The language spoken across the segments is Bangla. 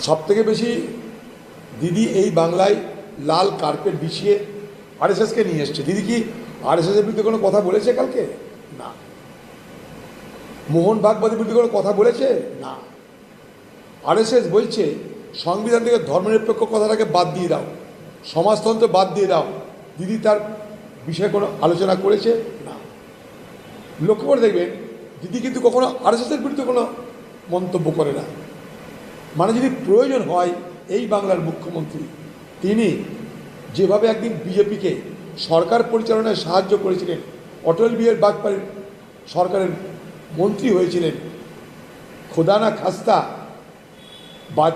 সব থেকে বেশি দিদি এই বাংলায় লাল কার্পেট বিছিয়ে আরএসএসকে নিয়ে এসছে। দিদি কি আরএসএসের বিরুদ্ধে কোনো কথা বলেছে কালকে? না। মোহন ভাগবতের বিরুদ্ধে কোনো কথা বলেছে? না। আরএসএস বলছে সংবিধান থেকে ধর্মনিরপেক্ষ কথাটাকে বাদ দিয়ে দাও, সমাজতন্ত্র বাদ দিয়ে দাও। দিদি তার বিষয়ে কোনো আলোচনা করেছে? না। লক্ষ্য করে দেখবেন, দিদি কিন্তু কখনো আরএসএসের বিরুদ্ধে কোনো মন্তব্য করে না। মানে যদি প্রয়োজন হয়, এই বাংলার মুখ্যমন্ত্রী, তিনি যেভাবে একদিন বিজেপিকে সরকার পরিচালনায় সাহায্য করেছিলেন, অটল বিহারী বাজপেয়ীর সরকারের মন্ত্রী হয়েছিলেন, খোদানা খাস্তা বা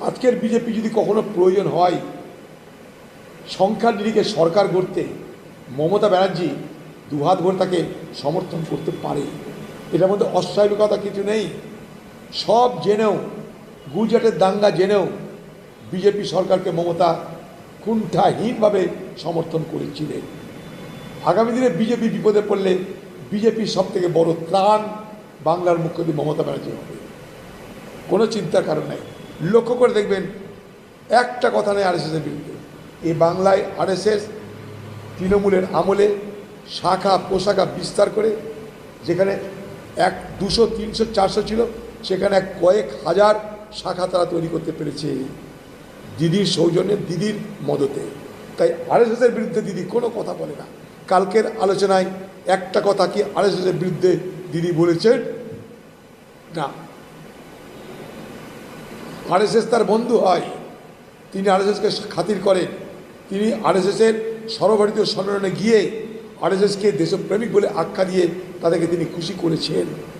আজকের বিজেপি যদি কখনো প্রয়োজন হয় সংখ্যার নিরিখে সরকার গড়তে মমতা ব্যানার্জি দুহাত ভরে তাকে সমর্থন করতে পারে। এটার মধ্যে অস্বাভাবিকতা কিছু নেই। সব জেনেও গুজরাটের দাঙ্গা জেনেও বিজেপি সরকারকে মমতা কুণ্ঠাহীনভাবে সমর্থন করেছিলেন। আগামী দিনে বিজেপি বিপদে পড়লে বিজেপির সব থেকে বড় ত্রাণ বাংলার মুখ্যমন্ত্রী মমতা ব্যানার্জি হবে। কোনো চিন্তার কারণ নেই। লক্ষ্য করে দেখবেন, একটা কথা নেই আরএসএসের বিরুদ্ধে। এই বাংলায় আরএসএস তৃণমূলের আমলে শাখা পোশাখা বিস্তার করে, যেখানে এক দুশো, তিনশো, চারশো ছিল, সেখানে কয়েক হাজার শাখা তারা তৈরি করতে পেরেছে দিদির সৌজন্যে, দিদির মদতে। তাই আরএসএসের বিরুদ্ধে দিদি কোনো কথা বলে না। কালকের আলোচনায় একটা কথা কি আরএসএসের বিরুদ্ধে দিদি বলেছেন? না। আরএসএস তার বন্ধু হয়। তিনি আরএসএসকে খাতির করেন। তিনি আরএসএসের সর্বভারতীয় সম্মেলনে গিয়ে আরএসএসকে দেশপ্রেমিক বলে আখ্যা দিয়ে তাদেরকে তিনি খুশি করেছেন।